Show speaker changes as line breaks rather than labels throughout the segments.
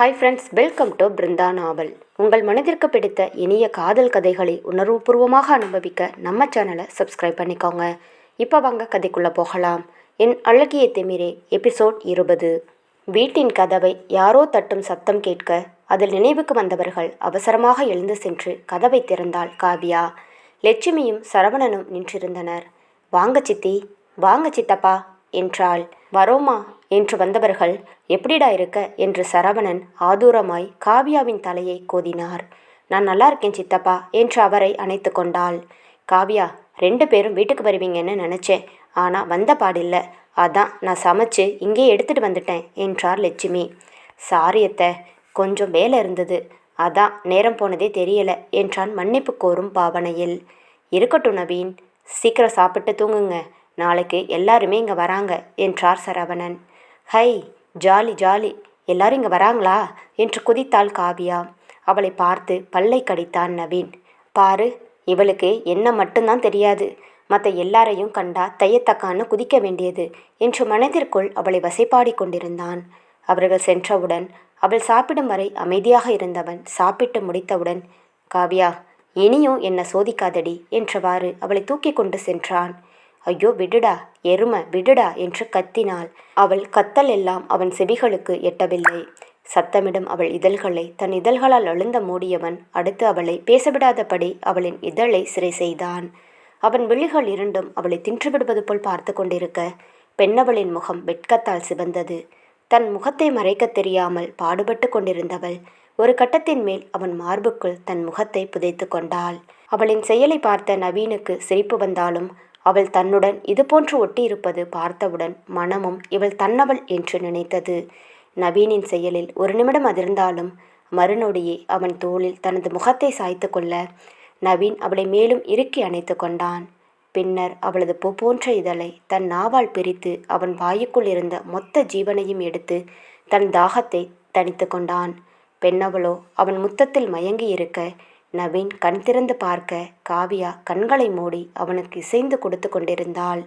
Hi friends welcome to Brindha novel உங்கள் மனதிற்கு பிடித்த இனிய காதல் கதைகளை உணர்வுபூர்வமாக அனுபவிக்க நம்ம சேனலை சப்ஸ்கிரைப் பண்ணிக்கோங்க. இப்போ வாங்க கதைக்குள்ளே போகலாம். என் அழகிய திமிரே எபிசோட் இருபது. வீட்டின் கதவை யாரோ தட்டும் சத்தம் கேட்க அதில் நினைவுக்கு வந்தவர்கள் அவசரமாக எழுந்து சென்று கதவை திறந்தாள் காவியா. லட்சுமியும் சரவணனும் நின்றிருந்தனர். வாங்க சித்தி வாங்க சித்தப்பா என்றாள். வரோமா என்று வந்தவர்கள் எப்படிடா இருக்க? என்று சரவணன் ஆதூரமாய் காவியாவின் தலையை கோதினார். நான் நல்லா இருக்கேன் சித்தப்பா என்று அவரை அணைத்து கொண்டாள். காவியா ரெண்டு பேரும் வீட்டுக்கு வருவீங்கன்னு நினச்சேன். ஆனால் வந்த பாடில்ல. அதான் நான் சமைச்சு இங்கே எடுத்துகிட்டு வந்துட்டேன் என்றார் லட்சுமி. சாரி கொஞ்சம் வேலை இருந்தது. அதான் நேரம் போனதே தெரியல என்றான் மன்னிப்பு கோரும் பாவனையில். இருக்கட்டும் நவீன் சீக்கிரம் சாப்பிட்டு தூங்குங்க. நாளைக்கு எல்லாருமே இங்கே வராங்க என்றார் சரவணன். ஹை ஜாலி ஜாலி எல்லாரும் இங்கே வராங்களா? என்று குதித்தாள் காவியா. அவளை பார்த்து பல்லை கடித்தான் நவீன். பாரு இவளுக்கு என்ன மட்டும்தான் தெரியாது. மற்ற எல்லாரையும் கண்டா தையத்தக்கான்னு குதிக்க வேண்டியது என்று மனதிற்குள் அவளை வசைப்பாடி கொண்டிருந்தான். அவர்கள் சென்றவுடன் அவள் சாப்பிடும் வரை அமைதியாக இருந்தவன் சாப்பிட்டு முடித்தவுடன் காவியா இனியும் என்னை சோதிக்காதடி என்றவாறு அவளை தூக்கி கொண்டு சென்றான். ஐயோ விடுடா எரும விடுடா என்று கத்தினாள். அவள் கத்தல் எல்லாம் அவன் செவிகளுக்கு எட்டவில்லை. சத்தமிடும் அவள் இதழ்களை தன் இதழ்களால் அழுந்த மூடியவன் அடுத்து அவளை பேசவிடாதபடி அவளின் இதழை சிறை செய்தான். அவன் விழிகள் இரண்டும் அவளை தின்றுவிடுவது போல் பார்த்து கொண்டிருக்க பெண்ணவளின் முகம் வெட்கத்தால் சிவந்தது. தன் முகத்தை மறைக்க தெரியாமல் பாடுபட்டு கொண்டிருந்தவள் ஒரு கட்டத்தின் மேல் அவன் மார்புக்குள் தன் முகத்தை புதைத்து கொண்டாள். அவளின் செயலை பார்த்த நவீனுக்கு சிரிப்பு வந்தாலும் அவள் தன்னுடன் இதுபோன்று ஒட்டியிருப்பது பார்த்தவுடன் மனமும் இவள் தன்னவள் என்று நினைத்தது. நவீனின் செயலில் ஒரு நிமிடம் அதிர்ந்தாலும் மறுநொடியே அவன் தோளில் தனது முகத்தை சாய்த்து கொள்ள நவீன் அவளை மேலும் இறுக்கி அணைத்து கொண்டான். பின்னர் அவளது பூ போன்ற இதழை தன் நாவால் பிரித்து அவன் வாயுக்குள் இருந்த மொத்த ஜீவனையும் எடுத்து தன் தாகத்தை தணித்து கொண்டான். பெண்ணவளோ அவன் முத்தத்தில் மயங்கி இருக்க நவீன் கண் திறந்து பார்க்க காவியா கண்களை மூடி அவனுக்கு இசைந்து கொடுத்து கொண்டிருந்தாள்.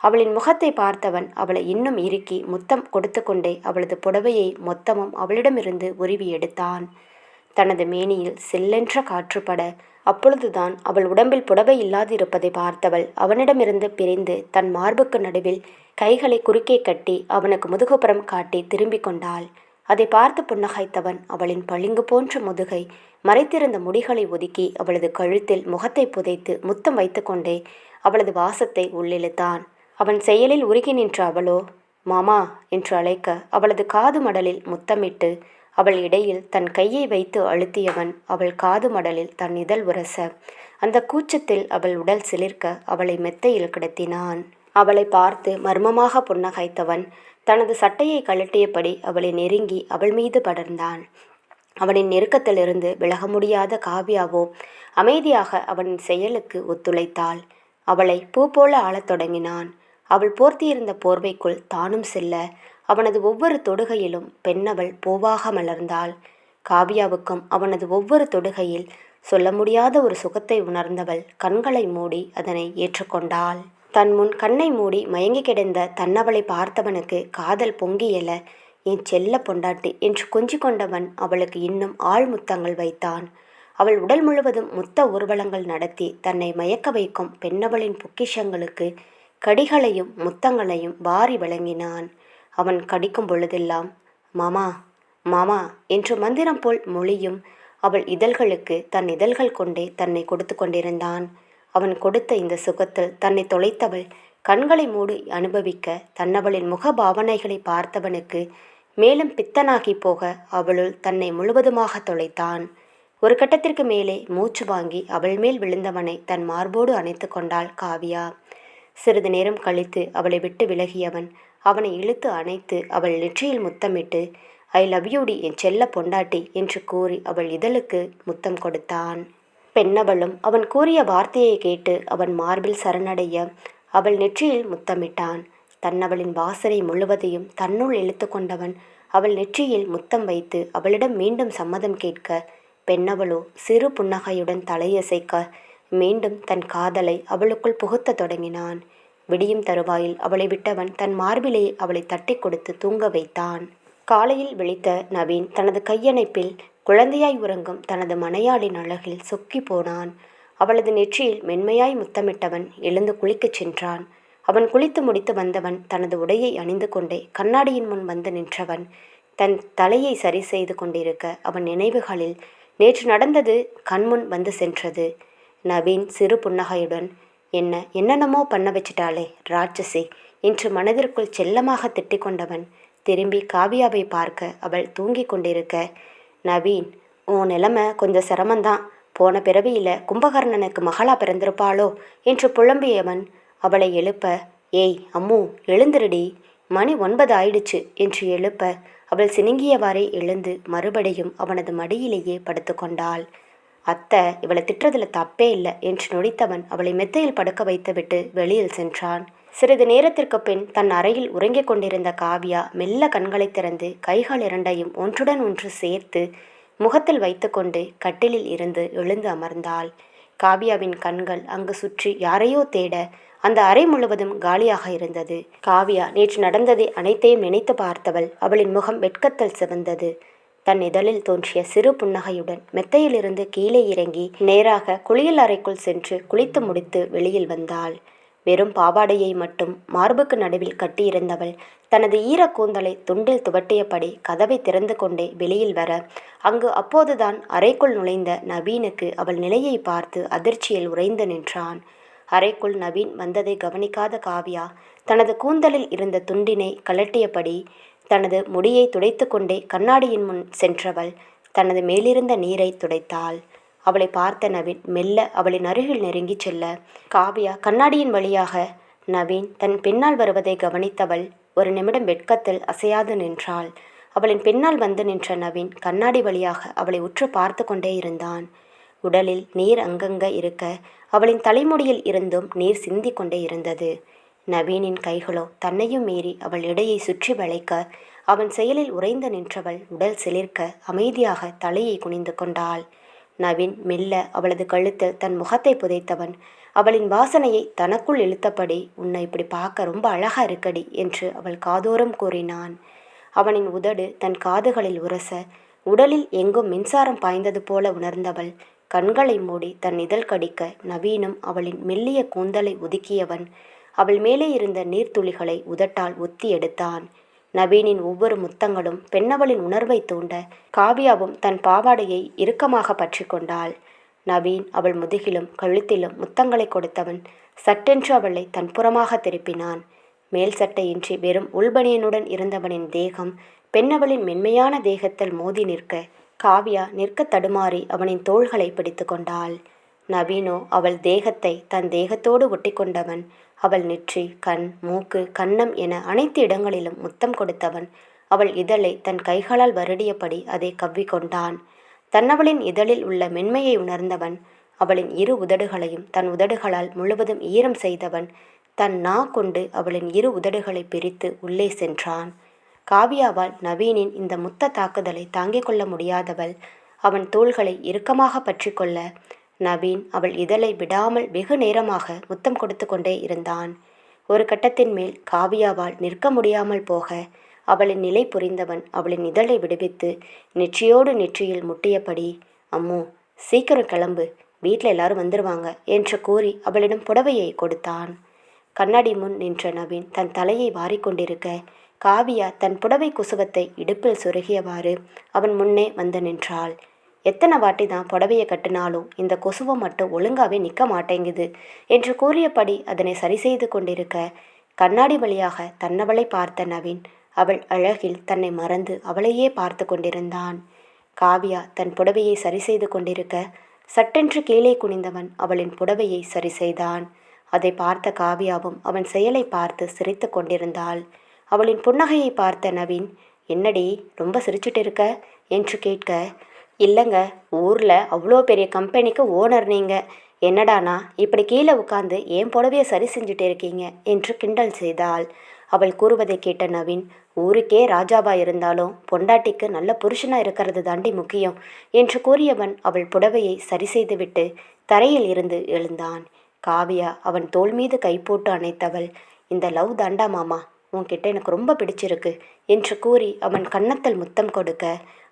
அவளின் முகத்தை பார்த்தவன் அவளை இன்னும் இறுக்கி முத்தம் கொடுத்து கொண்டே அவளது புடவையை மொத்தமும் அவளிடமிருந்து உருவி எடுத்தான். தனது மேனியில் செல்லென்ற காற்றுப்பட அப்பொழுதுதான் அவள் உடம்பில் புடவை இல்லாதிருப்பதை பார்த்தவள் அவனிடமிருந்து பிரிந்து தன் மார்புக்கு நடுவில் கைகளை குறுக்கே கட்டி அவனுக்கு முதுகுப்புறம் காட்டி திரும்பிக் கொண்டாள். அதை பார்த்து புன்னகைத்தவன் அவளின் பளிங்கு போன்ற முதுகை மறைத்திருந்த முடிகளை ஒதுக்கி அவளது கழுத்தில் முகத்தை புதைத்து முத்தம் வைத்துக்கொண்டே அவளது வாசத்தை உள்ளிழுத்தான். அவன் செயலில் உருகி நின்ற அவளோ மாமா என்று அழைக்க அவளது காது மடலில் முத்தமிட்டு அவள் இடையில் தன் கையை வைத்து அழுத்தியவன் அவள் காது மடலில் தன் இதழ் உரச அந்த கூச்சத்தில் அவள் உடல் சிலிர்க்க அவளை மெத்தையில் கிடத்தினான். அவளை பார்த்து மர்மமாக புன்னகைத்தவன் தனது சட்டையை கழட்டியபடி அவளை நெருங்கி அவள் மீது படர்ந்தான். அவனின் நெருக்கத்திலிருந்து விலக முடியாத காவியாவோ அமைதியாக அவன் செயலுக்கு ஒத்துழைத்தாள். அவளை பூ போல ஆளத் தொடங்கினான். அவள் போர்த்தியிருந்த போர்வைக்குள் தானும் செல்ல அவனது ஒவ்வொரு தொடுகையிலும் பெண்ணவள் பூவாக மலர்ந்தாள். காவியாவுக்கும் அவனது ஒவ்வொரு தொடுகையில் சொல்ல முடியாத ஒரு சுகத்தை உணர்ந்தவள் கண்களை மூடி அதனை ஏற்றுக்கொண்டாள். தன் முன் கண்ணை மூடி மயங்கி கிடந்த தன்னவளை பார்த்தவனுக்கு காதல் பொங்கியல என் செல்ல பொண்டாட்டி என்று கொஞ்சி கொண்டவன் அவளுக்கு இன்னும் ஆள் முத்தங்கள் வைத்தான். அவள் உடல் முழுவதும் முத்த ஊர்வலங்கள் நடத்தி தன்னை மயக்க வைக்கும் பெண்ணவளின் பொக்கிஷங்களுக்கு கடிகளையும் முத்தங்களையும் வாரி வழங்கினான். அவன் கடிக்கும் பொழுதெல்லாம் மாமா மாமா என்று மந்திரம் போல் மொழியும் அவள் இதழ்களுக்கு தன் இதழ்கள் கொண்டே தன்னை கொடுத்து கொண்டிருந்தான். அவன் கொடுத்த இந்த சுகத்தில் தன்னை தொலைத்தவள் கண்களை மூடி அனுபவிக்க தன்னவளின் முக பாவனைகளை பார்த்தவனுக்கு மேலும் பித்தனாகி போக அவளுள் தன்னை முழுவதுமாக தொலைத்தான். ஒரு கட்டத்திற்கு மேலே மூச்சு வாங்கி அவள் மேல் விழுந்தவனை தன் மார்போடு அணைத்து கொண்டாள் காவியா. சிறிது நேரம் கழித்து அவளை விட்டு விலகியவன் அவனை இழுத்து அணைத்து அவள் நெற்றியில் முத்தமிட்டு ஐ லவ் யூடி என் செல்ல பொண்டாட்டி என்று கூறி அவள் இதழுக்கு முத்தம் கொடுத்தான். பெண்ணவளும் அவன் கூறிய வார்த்தையை கேட்டு அவன் மார்பில் சரணடைய அவள் நெற்றியில் முத்தமிட்டான். தன்னவளின் வாசனை முழுவதையும் தன்னுள் இழுத்து கொண்டவன் அவள் நெற்றியில் முத்தம் வைத்து அவளிடம் மீண்டும் சம்மதம் கேட்க பெண்ணவளோ சிறு புன்னகையுடன் தலையசைக்க. மீண்டும் தன் காதலை அவளுக்குள் புகுத்த தொடங்கினான். விடியும் தருவாயில் அவளை விட்டவன் தன் மார்பிலே அவளை தட்டி கொடுத்து தூங்க வைத்தான். காலையில் விழித்த நவீன் தனது கையணைப்பில் குழந்தையாய் உறங்கும் தனது மனையாளின் அழகில் சொக்கி போனான். அவளது நெற்றியில் மென்மையாய் முத்தமிட்டவன் எழுந்து குளிக்கச் சென்றான். அவன் குளித்து முடித்து வந்தவன் தனது உடையை அணிந்து கொண்டே கண்ணாடியின் முன் வந்து நின்றவன் தன் தலையை சரி செய்து கொண்டிருக்க அவன் நினைவுகளில் நேற்று நடந்தது கண்முன் வந்து சென்றது. நவீன் சிறு புன்னகையுடன் என்ன என்னென்னமோ பண்ண வச்சிட்டாளே ராட்சசி என்று மனதிற்குள் செல்லமாக திட்டிக் கொண்டவன் திரும்பி காவியாவை பார்க்க அவள் தூங்கிக் கொண்டிருக்க நவீன் உன் நிலைமை கொஞ்சம் சிரமந்தான் போன பிறவியில் கும்பகர்ணனுக்கு மகளா பிறந்திருப்பாளோ? என்று புலம்பியவன் அவளை எழுப்ப ஏய் அம்மு எழுந்திருடி. மணி ஒன்பது ஆயிடுச்சு என்று எழுப்ப அவள் சினுங்கியவாறே எழுந்து மறுபடியும் அவனது மடியிலேயே படுத்துக்கொண்டாள் அத்தை இவளை திட்டுறதுல தப்பே இல்லை என்று நொடித்தவன் அவளை மெத்தையில் படுக்க வைத்துவிட்டு வெளியில் சென்றான். சிறிது நேரத்திற்கு பின் தன் அறையில் உறங்கிக் கொண்டிருந்த காவியா மெல்ல கண்களை திறந்து கைகள் இரண்டையும் ஒன்றுடன் ஒன்று சேர்த்து முகத்தில் வைத்துக்கொண்டு கட்டிலில் இருந்து எழுந்து அமர்ந்தாள். காவியாவின் கண்கள் அங்கு சுற்றி யாரையோ தேட அந்த அறை முழுவதும் காலியாக இருந்தது. காவியா நேற்று நடந்ததை அனைத்தையும் நினைத்து பார்த்தவள் அவளின் முகம் வெட்கத்தில் சிவந்தது. தன் இதழில் தோன்றிய சிறு புன்னகையுடன் மெத்தையிலிருந்து கீழே இறங்கி நேராக குளியல் அறைக்குள் சென்று குளித்து முடித்து வெளியில் வந்தாள். வெறும் பாவாடையை மட்டும் மார்புக்கு நடுவில் கட்டியிருந்தவள் தனது ஈரக்கூந்தலை துண்டில் துவட்டியபடி கதவை திறந்து கொண்டே வெளியில் வர அங்கு அப்போதுதான் அறைக்குள் நுழைந்த நவீனுக்கு அவள் நிலையை பார்த்து அதிர்ச்சியில் உறைந்து நின்றான். அறைக்குள் நவீன் வந்ததை கவனிக்காத காவியா தனது கூந்தலில் இருந்த துண்டினை கலட்டியபடி தனது முடியை துடைத்து கொண்டே கண்ணாடியின் முன் சென்றவள் தனது மேலிருந்த நீரை துடைத்தாள். அவளை பார்த்த நவீன் மெல்ல அவளின் அருகில் நெருங்கிச் செல்ல காவியா கண்ணாடியின் வழியாக நவீன் தன் பின்னால் வருவதை கவனித்தவள் ஒரு நிமிடம் வெட்கத்தில் அசையாது நின்றாள் அவளின் பின்னால் வந்து நின்ற நவீன் கண்ணாடி வழியாக அவளை உற்று பார்த்து கொண்டே இருந்தான். உடலில் நீர் அங்கங்க இருக்க அவளின் தலைமுடியில் இருந்தும் நீர் சிந்திக் கொண்டே இருந்தது. நவீனின் கைகளோ தன்னையும் மீறி அவள் இடையை சுற்றி வளைக்க அவன் செயலில் உறைந்து நின்றவள் உடல் சிலிர்க்க அமைதியாக தலையை குனிந்து கொண்டாள். நவீன் மெல்ல அவளது கழுத்தில் தன் முகத்தை புதைத்தவன். அவளின் வாசனையை தனக்குள் இழுத்தபடி உன்னை இப்படி பார்க்க ரொம்ப அழகா இருக்கடி என்று அவள் காதோரம் கூறினான். அவனின் உதடு தன் காதுகளில் உரச உடலில் எங்கும் மின்சாரம் பாய்ந்தது போல உணர்ந்தவள். கண்களை மூடி தன் இதழ் கடிக்க நவீனும் அவளின் மெல்லிய கூந்தலை ஒதுக்கியவன். அவள் மேலே இருந்த நீர்த்துளிகளை உதட்டால் ஒத்தி எடுத்தான். நவீனின் ஒவ்வொரு முத்தங்களும் பெண்ணவளின் உணர்வை தூண்ட காவியாவும் தன் பாவாடையை இறுக்கமாக பற்றி கொண்டாள். நவீன் அவள் முதுகிலும் கழுத்திலும் முத்தங்களை கொடுத்தவன் சட்டென்று அவளை தன் புறமாக திருப்பினான். மேல் சட்டையின்றி வெறும் உள்பனியனுடன் இருந்தவனின் தேகம் பெண்ணவளின் மென்மையான தேகத்தில் மோதி நிற்க காவியா நிற்க தடுமாறி அவனின் தோள்களை பிடித்து கொண்டாள். நவீனோ அவள் தேகத்தை தன் தேகத்தோடு ஒட்டி கொண்டவன் அவள் நெற்றி கண் மூக்கு கன்னம் என அனைத்து இடங்களிலும் முத்தம் கொடுத்தவன். அவள் இதழை தன் கைகளால் வருடியபடி அதை கவ்விக்கொண்டான் தன்னவளின் இதழில் உள்ள மென்மையை உணர்ந்தவன் அவளின் இரு உதடுகளையும் தன் உதடுகளால் முழுவதும் ஈரம் செய்தவன் தன் நா கொண்டு அவளின் இரு உதடுகளை பிரித்து உள்ளே சென்றான். காவியாவால் நவீனின் இந்த முத்த தாக்குதலை தாங்கிக் கொள்ள முடியாதவள் அவன் தோள்களை இறுக்கமாக பற்றி கொள்ள நவீன் அவள் இதழை விடாமல் வெகு நேரமாக முத்தம் கொடுத்து கொண்டே இருந்தான். ஒரு கட்டத்தின் மேல் காவியாவால் நிற்க முடியாமல் போக அவளின் நிலை புரிந்தவன் அவளின் இதழை விடுவித்து நெற்றியோடு நெற்றியில் முட்டியபடி அம்மோ சீக்கிரம் கிளம்பு. வீட்டில் எல்லாரும் வந்துருவாங்க என்று கூறி அவளிடம் புடவையை கொடுத்தான். கண்ணாடி முன் நின்ற நவீன் தன் தலையை வாரிக்கொண்டிருக்க காவியா தன் புடவை குசுவத்தை இடுப்பில் சுருகியவாறு அவன் முன்னே வந்து நின்றாள். எத்தனை வாட்டி தான் புடவையை கட்டினாலும் இந்த கொசுவை மட்டும் ஒழுங்காவே நிற்க மாட்டேங்குது என்று கூறியபடி அதனை சரி செய்து கொண்டிருக்க கண்ணாடி வழியாக தன்னவளை பார்த்த நவீன் அவள் அழகில் தன்னை மறந்து அவளையே பார்த்து கொண்டிருந்தான். காவியா தன் புடவையை சரி செய்து கொண்டிருக்க சட்டென்று கீழே குனிந்தவன் அவளின் புடவையை சரி செய்தான். அதை பார்த்த காவியாவும் அவன் செயலை பார்த்து சிரித்து கொண்டிருந்தாள். அவளின் புன்னகையை பார்த்த நவீன் என்னடி ரொம்ப சிரிச்சுட்டு இருக்க? என்று கேட்க இல்லைங்க ஊரில் அவ்வளோ பெரிய கம்பெனிக்கு ஓனர் நீங்கள் என்னடானா இப்படி கீழே உட்காந்து ஏன் புடவையை சரி செஞ்சுட்டு இருக்கீங்க? என்று கிண்டல் செய்தாள். அவள் கூறுவதை கேட்ட நவீன் ஊருக்கே ராஜாவா இருந்தாலும் பொண்டாட்டிக்கு நல்ல புருஷனா இருக்கிறது தாண்டி முக்கியம் என்று கூறியவன் அவள் புடவையை சரி செய்துவிட்டு தரையில் இருந்து எழுந்தான். காவியா அவன் தோள் மீது கை போட்டு அணைத்தவள் இந்த லவ் தாண்டா மாமா உன்கிட்ட எனக்கு ரொம்ப பிடிச்சிருக்கு என்று கூறி அவன் கன்னத்தில் முத்தம் கொடுக்க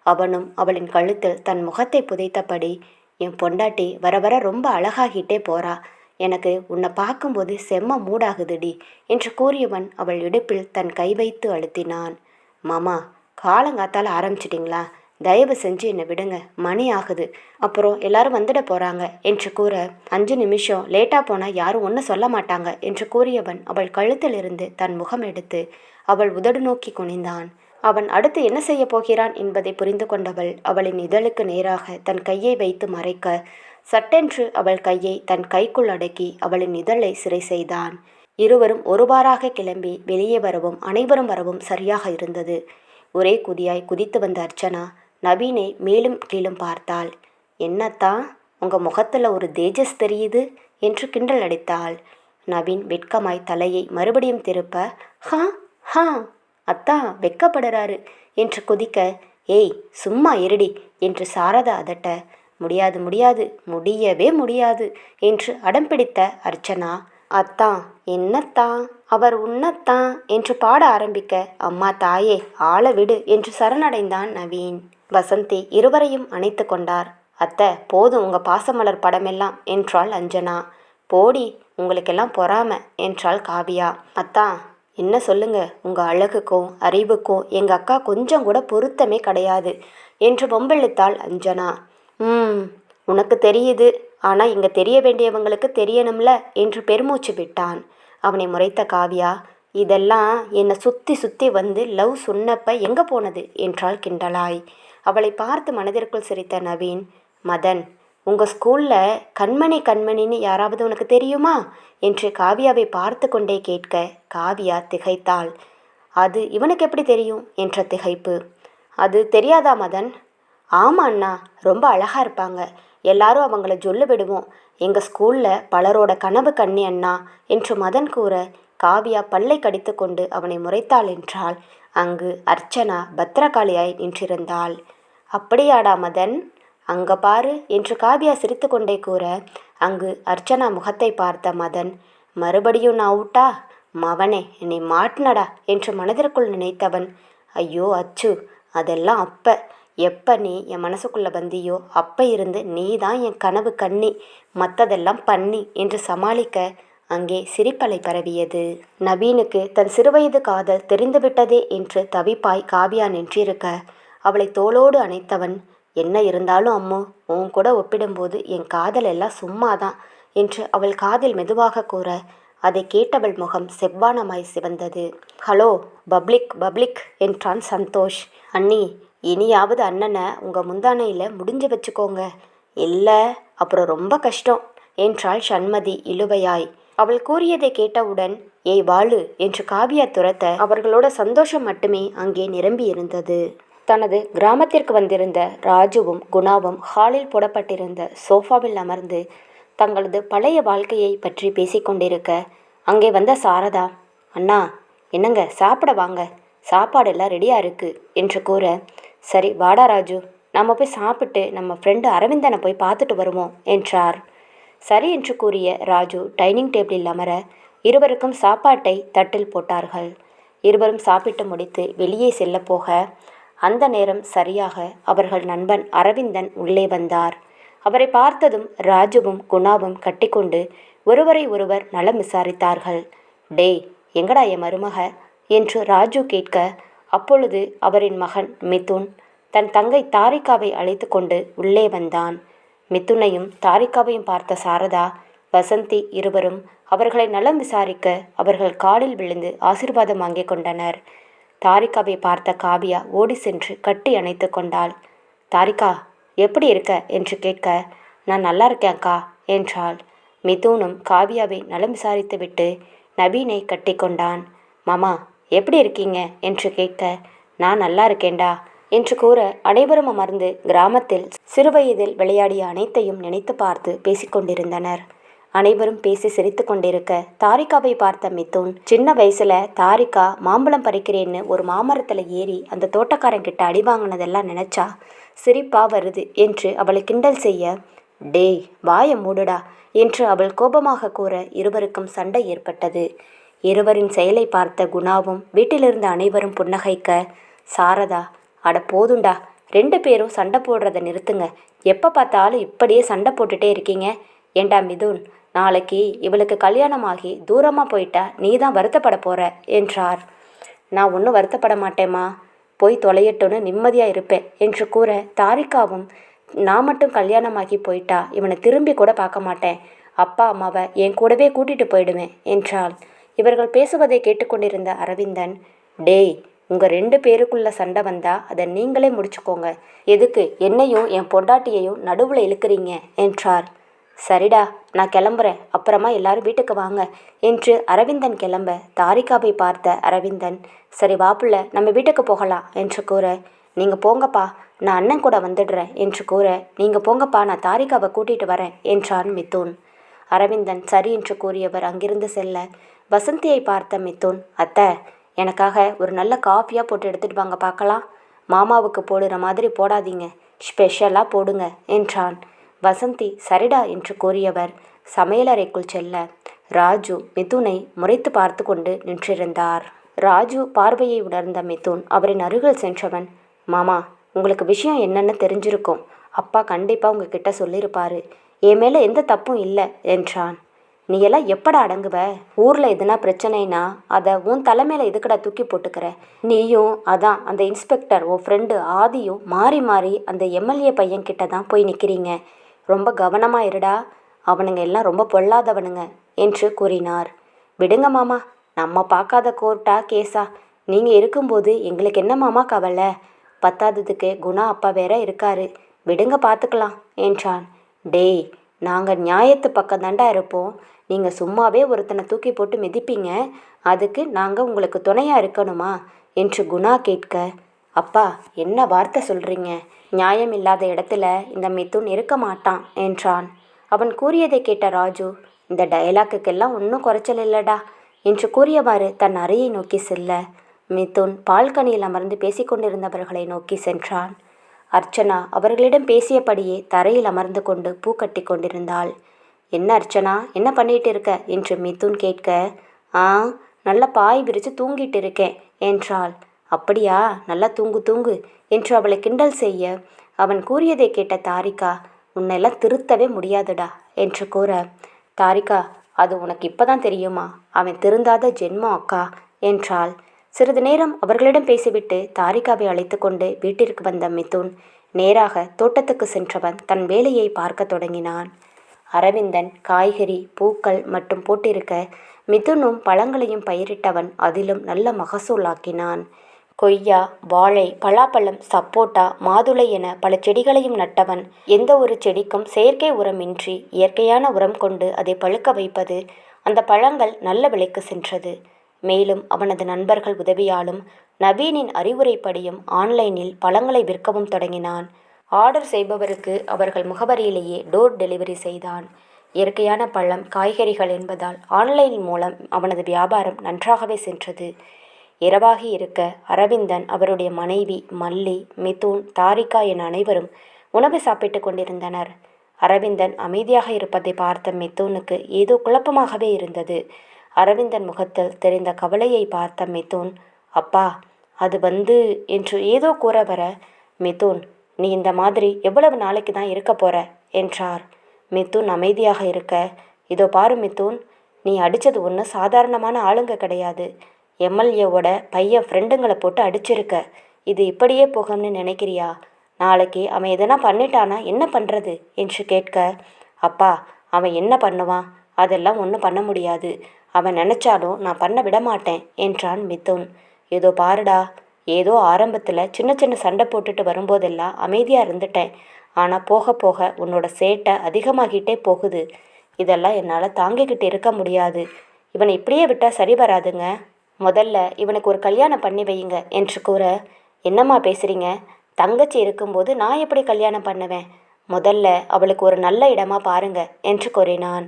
அவனும் அவளின் கழுத்தில் தன் முகத்தை புதைத்தபடி என் பொண்டாட்டி வர வர ரொம்ப அழகாகிட்டே போறா. எனக்கு உன்னை பார்க்கும்போது செம்ம மூடாகுதுடி என்று கூறியவன் அவள் இடுப்பில் தன் கை வைத்து அழுத்தினான். மாமா காலங்காத்தால ஆரம்பிச்சிட்டிங்களா? தயவு செஞ்சு என்னை விடுங்க. மணி ஆகுது. அப்புறம் எல்லாரும் வந்துட போறாங்க என்று கூற அஞ்சு நிமிஷம் லேட்டாக போனால் யாரும் ஒன்றும் சொல்ல மாட்டாங்க என்று கூறியவன் அவள் கழுத்திலிருந்து தன் முகம் எடுத்து அவள் உதடு நோக்கி குனிந்தான். அவன் அடுத்து என்ன செய்ய போகிறான் என்பதை புரிந்து கொண்டவள் அவளின் இதழுக்கு நேராக தன் கையை வைத்து மறைக்க சட்டென்று அவள் கையை தன் கைக்குள் அடக்கி அவளின் இதழை சிறை செய்தான். இருவரும் ஒருவாறாக கிளம்பி வெளியே வரவும் அனைவரும் வரவும் சரியாக இருந்தது. ஒரே குதியாய் குதித்து வந்த அர்ச்சனா நவீனை மேலும் கீழும் பார்த்தாள். என்னத்தான் உங்க முகத்துல ஒரு தேஜஸ் தெரியுது? என்று கிண்டல் அடித்தாள். நவீன் வெட்கமாய் தலையை மறுபடியும் திருப்ப ஹா ஹா அத்தா வெக்கப்படுறாரு என்று கொதிக்க ஏய் சும்மா இருடி என்று சாரதா அதட்ட முடியாது முடியாது முடியவே முடியாது என்று அடம் பிடித்த அர்ச்சனா அத்தா என்னத்தான் அவர் உன்னத்தான் என்று பாட ஆரம்பிக்க அம்மா தாயே ஆள விடு என்று சரணடைந்தான் நவீன். வசந்தி இருவரையும் அணைத்து கொண்டார். அத்தை போதும் உங்க பாசமலர் படமெல்லாம் என்றாள் அஞ்சனா. போடி உங்களுக்கெல்லாம் பொறாம என்றாள் காவியா. அத்தா என்ன சொல்லுங்க? உங்கள் அழகுக்கும் அறிவுக்கும் எங்கள் அக்கா கொஞ்சம் கூட பொருத்தமே கிடையாது. என்று பொம்பெழுத்தாள் அஞ்சனா. ம் உனக்கு தெரியுது. ஆனால் இங்கே தெரிய வேண்டியவங்களுக்கு தெரியணும்ல என்று பெருமூச்சு விட்டான். அவனை முறைத்த காவியா இதெல்லாம் என்னை சுற்றி சுற்றி வந்து லவ் சொன்னப்ப எங்கே போனது? என்றாள் கிண்டலாய். அவளை பார்த்து மனதிற்குள் சிரித்த நவீன் மதன் உங்கள் ஸ்கூலில் கண்மணி கண்மணின்னு யாராவது உனக்கு தெரியுமா? என்று காவியாவை பார்த்து கொண்டே கேட்க காவியா திகைத்தாள். அது இவனுக்கு எப்படி தெரியும்? என்ற திகைப்பு. அது தெரியாதா மதன்? ஆமாம் அண்ணா ரொம்ப அழகாக இருப்பாங்க. எல்லாரும் அவங்கள சொல்ல விடுவோம். எங்கள் ஸ்கூலில் பலரோட கனவு கண்ணி அண்ணா என்று மதன் கூற காவியா பல்லை கடித்து கொண்டு அவனை முறைத்தாள் என்றால் அங்கு அர்ச்சனா பத்திரகாளியாய் நின்றிருந்தாள். அப்படியாடா மதன்? அங்க பாரு என்று காவியா சிரித்துக்கொண்டே கூற அங்கு அர்ச்சனா முகத்தை பார்த்த மதன் மறுபடியும் நான் அவுட்டா மவனே நீ மாட்டினடா? என்று மனதிற்குள் நினைத்தவன் ஐயோ அச்சு அதெல்லாம் அப்ப. எப்ப நீ என் மனசுக்குள்ள வந்தியோ அப்ப இருந்து நீ தான் என் கனவு கண்ணி. மத்ததெல்லாம் பண்ணி என்று சமாளிக்க அங்கே சிரிப்பலை பரவியது. நவீனுக்கு தன் சிறுவயது காதல் தெரிந்துவிட்டதே என்று தவிப்பாய் காவியா நின்றிருக்க அவளை தோளோடு அணைத்தவன் என்ன இருந்தாலும் அம்மோ உன் கூட ஒப்பிடும்போது என் காதல் எல்லாம் சும்மாதான் என்று அவள் காதில் மெதுவாக கூற அதை கேட்டவள் முகம் செவ்வானமாய் சிவந்தது. ஹலோ பப்ளிக் பப்ளிக் என்றான் சந்தோஷ். அண்ணி இனியாவது அண்ணனை உங்கள் முந்தானையில் முடிஞ்சு வச்சுக்கோங்க. இல்லை அப்புறம் ரொம்ப கஷ்டம் என்றாள் சண்மதி இழுவையாய். அவள் கூறியதை கேட்டவுடன் ஏய் வாளு என்று காவியா துரத்த அவர்களோட சந்தோஷம் மட்டுமே அங்கே நிரம்பி இருந்தது தனது கிராமத்திற்கு வந்திருந்த ராஜுவும் குணாவும் ஹாலில் போடப்பட்டிருந்த சோஃபாவில் அமர்ந்து தங்களது பழைய வாழ்க்கையை பற்றி பேசிக்கொண்டிருக்க அங்கே வந்த சாரதா அண்ணா என்னங்க சாப்பிட வாங்க சாப்பாடு எல்லாம் ரெடியாக இருக்குது என்று கூற சரி வாடா ராஜு நம்ம போய் சாப்பிட்டு நம்ம ஃப்ரெண்டு அரவிந்தனை போய் பார்த்துட்டு வருவோம் என்றார். சரி என்று கூறிய ராஜு டைனிங் டேபிளில் அமர இருவருக்கும் சாப்பாட்டை தட்டில் போட்டார்கள். இருவரும் சாப்பிட்டு முடித்து வெளியே செல்ல போக அந்த நேரம் சரியாக அவர்கள் நண்பன் அரவிந்தன் உள்ளே வந்தார். அவரை பார்த்ததும் ராஜுவும் குணாவும் கட்டிக்கொண்டு ஒருவரை ஒருவர் நலம் விசாரித்தார்கள். டேய் எங்கடா என் மருமக? என்று ராஜு கேட்க அப்பொழுது அவரின் மகன் மிதுன் தன் தங்கை தாரிகாவை அழைத்து கொண்டு உள்ளே வந்தான். மிதுனையும் தாரிகாவையும் பார்த்த சாரதா வசந்தி இருவரும் அவர்களை நலம் விசாரிக்க அவர்கள் காலில் விழுந்து ஆசிர்வாதம் வாங்கிக் கொண்டனர். தாரிகாவை பார்த்த காவியா ஓடி சென்று கட்டி அணைத்து கொண்டாள். தாரிகா எப்படி இருக்க? என்று கேட்க நான் நல்லா இருக்கேன்க்கா என்றாள். மிதுனும் காவியாவை நலம் விசாரித்துவிட்டு நவீனை கட்டிக்கொண்டான் மாமா எப்படி இருக்கீங்க? என்று கேட்க நான் நல்லா இருக்கேன்டா என்று கூற அனைவரும் அமர்ந்து கிராமத்தில் சிறுவயதில் விளையாடிய அனைத்தையும் நினைத்து பார்த்து பேசிக்கொண்டிருந்தனர் அனைவரும் பேசி சிரித்து கொண்டிருக்க தாரிகாவை பார்த்த மிதுன் சின்ன வயசுல தாரிகா மாம்பழம் பறிக்கிறேன்னு ஒரு மாமரத்துல ஏறி அந்த தோட்டக்காரங்கிட்ட அடி வாங்கினதெல்லாம் நினைச்சா சிரிப்பா வருது என்று அவளை கிண்டல் செய்ய டேய் வாய மூடுடா என்று அவள் கோபமாக கூற இருவருக்கும் சண்டை ஏற்பட்டது. இருவரின் செயலை பார்த்த குணாவும் வீட்டிலிருந்த அனைவரும் புன்னகைக்க சாரதா அட போதுண்டா ரெண்டு பேரும் சண்டை போடுறதை நிறுத்துங்க. எப்போ பார்த்தாலும் இப்படியே சண்டை போட்டுட்டே இருக்கீங்க. ஏண்டா மிதுன் நாளைக்கு இவளுக்கு கல்யாணமாகி தூரமாக போயிட்டா நீ தான் வருத்தப்பட போகிற என்றார். நான் ஒன்றும் வருத்தப்பட மாட்டேம்மா. போய் தொலையட்டும்னு நிம்மதியாக இருப்பேன் என்று கூற தாரிகாவும் நான் மட்டும் கல்யாணமாகி போயிட்டா இவனை திரும்பி கூட பார்க்க மாட்டேன். அப்பா அம்மாவை என் கூடவே கூட்டிகிட்டு போயிடுவேன் என்றாள். இவர்கள் பேசுவதை கேட்டுக்கொண்டிருந்த அரவிந்தன் டேய் உங்கள் ரெண்டு பேருக்குள்ள சண்டை வந்தா அதை நீங்களே முடிச்சுக்கோங்க. எதுக்கு என்னையும் என் பொண்டாட்டியையும் நடுவில் இழுக்கிறீங்க? என்றார். சரிடா நான் கிளம்புறேன். அப்புறமா எல்லாரும் வீட்டுக்கு வாங்க. என்று அரவிந்தன் கிளம்ப தாரிகாவை பார்த்த அரவிந்தன் சரி வாப்புள்ள நம்ம வீட்டுக்கு போகலாம் என்று கூற நீங்கள் போங்கப்பா நான் அண்ணன் கூட வந்துடுறேன் என்று கூற நீங்கள் போங்கப்பா நான் தாரிகாவை கூட்டிகிட்டு வரேன் என்றான் மித்தூன் அரவிந்தன் சரி என்று கூறியவர் அங்கிருந்து செல்ல வசந்தியை பார்த்த மித்தூன் அத்தை எனக்காக ஒரு நல்ல காஃபியாக போட்டு எடுத்துகிட்டு வாங்க பார்க்கலாம். மாமாவுக்கு போடுற மாதிரி போடாதீங்க ஸ்பெஷலாக போடுங்க என்றான். வசந்தி சரிடா என்று கூறியவர். சமையலறைக்குள் செல்ல ராஜு மிதுனை முறைத்து பார்த்து கொண்டு நின்றிருந்தார். ராஜு பார்வையை உணர்ந்த மிதுன் அவரின் அருகில் சென்றவன் மாமா உங்களுக்கு விஷயம் என்னென்னு தெரிஞ்சிருக்கும். அப்பா கண்டிப்பாக உங்ககிட்ட சொல்லியிருப்பாரு என் மேலே எந்த தப்பும் இல்லை என்றான். நீ எல்லாம் எப்படா அடங்குவ? ஊரில் எதுனா பிரச்சனைனா? அதை உன் தலைமையில் எதுக்கடா தூக்கி போட்டுக்கிற? நீயும் அதான் அந்த இன்ஸ்பெக்டர் உன் ஃப்ரெண்டு ஆதியும் மாறி மாறி அந்த எம்எல்ஏ பையன் கிட்ட தான் போய் நிற்கிறீங்க ரொம்ப கவனமாக இருடா. அவனுங்க எல்லாம் ரொம்ப பொல்லாதவனுங்க என்று கூறினார். விடுங்க மாமா நம்ம பார்க்காத கோர்ட்டா கேஸா? நீங்கள் இருக்கும்போது எங்களுக்கு என்ன மாமா கவலை? பத்தாததுக்கு குணா அப்பா வேற இருக்காரு. விடுங்க பார்த்துக்கலாம் என்றான். டேய் நாங்கள் நியாயத்து பக்கம் தாண்டா இருப்போம். நீங்கள் சும்மாவே ஒருத்தனை தூக்கி போட்டு மிதிப்பீங்க. அதுக்கு நாங்கள் உங்களுக்கு துணையாக இருக்கணுமா? என்று குணா கேட்க அப்பா என்ன வார்த்தை சொல்கிறீங்க நியாயம் இல்லாத இடத்துல இந்த மிதுன் இருக்க மாட்டான் என்றான். அவன் கூறியதை கேட்ட ராஜு இந்த டயலாக்குக்கெல்லாம் ஒன்றும் குறைச்சல் இல்லடா என்று கூறியவாறு தன் அறையை நோக்கி செல்ல. மிதுன் பால்கனியில் அமர்ந்து பேசிக்கொண்டிருந்தவர்களை நோக்கி சென்றான். அர்ச்சனா அவர்களிடம் பேசியபடியே தரையில் அமர்ந்து கொண்டு பூ கட்டி கொண்டிருந்தாள். என்ன அர்ச்சனா என்ன பண்ணிட்டு இருக்க? என்று மிதுன் கேட்க ஆ நல்ல பாய் விரித்து தூங்கிட்டு இருக்கேன் என்றாள். அப்படியா? நல்லா தூங்கு தூங்கு என்று அவளை கிண்டல் செய்ய அவன் கூறியதை கேட்ட தாரிகா உன்னெல்லாம் திருத்தவே முடியாதுடா என்று கூற தாரிகா அது உனக்கு இப்போதான் தெரியுமா? அவன் திருந்தாத ஜென்மம் அக்கா என்றாள். சிறிது நேரம் அவர்களிடம் பேசிவிட்டு தாரிகாவை அழைத்து கொண்டு வீட்டிற்கு வந்த மிதுன் நேராக தோட்டத்துக்கு சென்றவன் தன் வேலையை பார்க்க தொடங்கினான். அரவிந்தன் காய்கறி பூக்கள் மட்டும் போட்டிருக்க மிதுனும் பழங்களையும் பயிரிட்டவன் அதிலும் நல்ல மகசூலாக்கினான் கொய்யா வாழை பலாப்பழம் சப்போட்டா மாதுளை என பல செடிகளையும் நட்டவன். எந்த ஒரு செடிக்கும் செயற்கை உரமின்றி இயற்கையான உரம் கொண்டு அதை பழுக்க வைப்பது அந்த பழங்கள் நல்ல விலைக்கு சென்றது. மேலும் அவனது நண்பர்கள் உதவியாலும் நவீனின் அறிவுரைப்படியும் ஆன்லைனில் பழங்களை விற்கவும் தொடங்கினான். ஆர்டர் செய்பவருக்கு அவர்கள் முகவரியிலேயே டோர் டெலிவரி செய்தான். இயற்கையான பழம் காய்கறிகள் என்பதால் ஆன்லைன் மூலம் அவனது வியாபாரம் நன்றாகவே சென்றது. இரவாகி இருக்க அரவிந்தன் அவருடைய மனைவி மல்லி மிதுன் தாரிகா என அனைவரும் உணவு சாப்பிட்டு கொண்டிருந்தனர். அரவிந்தன் அமைதியாக இருப்பதை பார்த்த மிதுனுக்கு ஏதோ குழப்பமாகவே இருந்தது. அரவிந்தன் முகத்தில் தெரிந்த கவலையை பார்த்த மிதுன் அப்பா அது வந்து என்று ஏதோ கூற வர மிதுன் நீ இந்த மாதிரி எவ்வளவு நாளைக்கு தான் இருக்க போற? என்றார். மிதுன் அமைதியாக இருக்க இதோ பாரு மிதுன் நீ அடித்தது ஒன்று சாதாரணமான ஆளுங்க கிடையாது. எம்எல்ஏவோட பையன் ஃப்ரெண்டுங்களை போட்டு அடிச்சிருக்க. இது இப்படியே போகும்னு நினைக்கிறியா? நாளைக்கு அவன் எதனா பண்ணிட்டானா என்ன பண்ணுறது என்று கேட்க அப்பா அவன் என்ன பண்ணுவான்? அதெல்லாம் ஒன்றும் பண்ண முடியாது. அவன் நினச்சாலும் நான் பண்ண விட மாட்டேன் என்றான் மிதுன். ஏதோ பாருடா ஏதோ ஆரம்பத்தில் சின்ன சின்ன சண்டை போட்டுட்டு வரும்போதெல்லாம் அமைதியாக இருந்துட்டேன். ஆனால் போக போக உன்னோட சேட்டை அதிகமாகிட்டே போகுது. இதெல்லாம் என்னால் தாங்கிக்கிட்டு இருக்க முடியாது. இவனை இப்படியே விட்டால் சரி வராதுங்க. முதல்ல இவனுக்கு ஒரு கல்யாணம் பண்ணி வையுங்க என்று கூற என்னம்மா பேசுகிறீங்க தங்கச்சி இருக்கும்போது நான் எப்படி கல்யாணம் பண்ணுவேன்? முதல்ல அவளுக்கு ஒரு நல்ல இடமா பாருங்க என்று கூறினான்.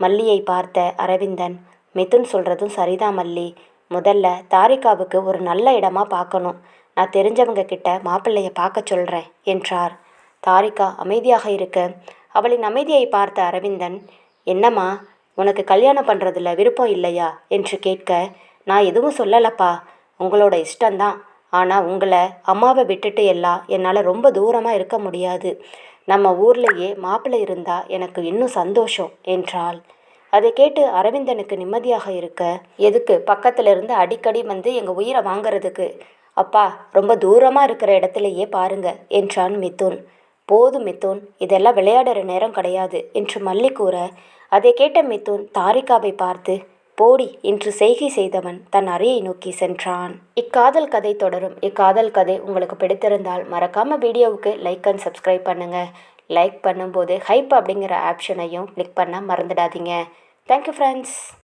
மல்லியை பார்த்த அரவிந்தன் மிதுன் சொல்கிறதும் சரிதான் மல்லி. முதல்ல தாரிகாவுக்கு ஒரு நல்ல இடமா பார்க்கணும். நான் தெரிஞ்சவங்க கிட்ட மாப்பிள்ளைய பார்க்க சொல்கிறேன் என்றார். தாரிகா அமைதியாக இருக்க அவளின் அமைதியை பார்த்த அரவிந்தன் என்னம்மா உனக்கு கல்யாணம் பண்ணுறதுல விருப்பம் இல்லையா? என்று கேட்க நான் எதுவும் சொல்லலப்பா. உங்களோட இஷ்டந்தான் ஆனால் உங்களை அம்மாவை விட்டுட்டு எல்லாம் என்னால் ரொம்ப தூரமாக இருக்க முடியாது. நம்ம ஊர்லேயே மாப்பிள்ளை இருந்தால் எனக்கு இன்னும் சந்தோஷம் என்றாள். அதை கேட்டு அரவிந்தனுக்கு நிம்மதியாக இருக்க எதுக்கு? பக்கத்துல இருந்து அடிக்கடி வந்து எங்கள் உயிரை வாங்குறதுக்கு. அப்பா ரொம்ப தூரமாக இருக்கிற இடத்துலையே பாருங்க என்றான் மிதுன். போதும் மிதுன் இதெல்லாம் விளையாடுற நேரம் கிடையாது என்று மல்லி கூற. அதை கேட்ட மிதுன் தாரிகாவை பார்த்து போடி என்று செய்கை செய்தவன் தன் அறையை நோக்கி சென்றான். இக்காதல் கதை தொடரும். இக்காதல் கதை உங்களுக்கு பிடித்திருந்தால் மறக்காம வீடியோவுக்கு லைக் அண்ட் சப்ஸ்கிரைப் பண்ணுங்க. லைக் பண்ணும்போது ஹைப் அப்படிங்கிற ஆப்ஷனையும் கிளிக் பண்ண மறந்துடாதீங்க. Thank you friends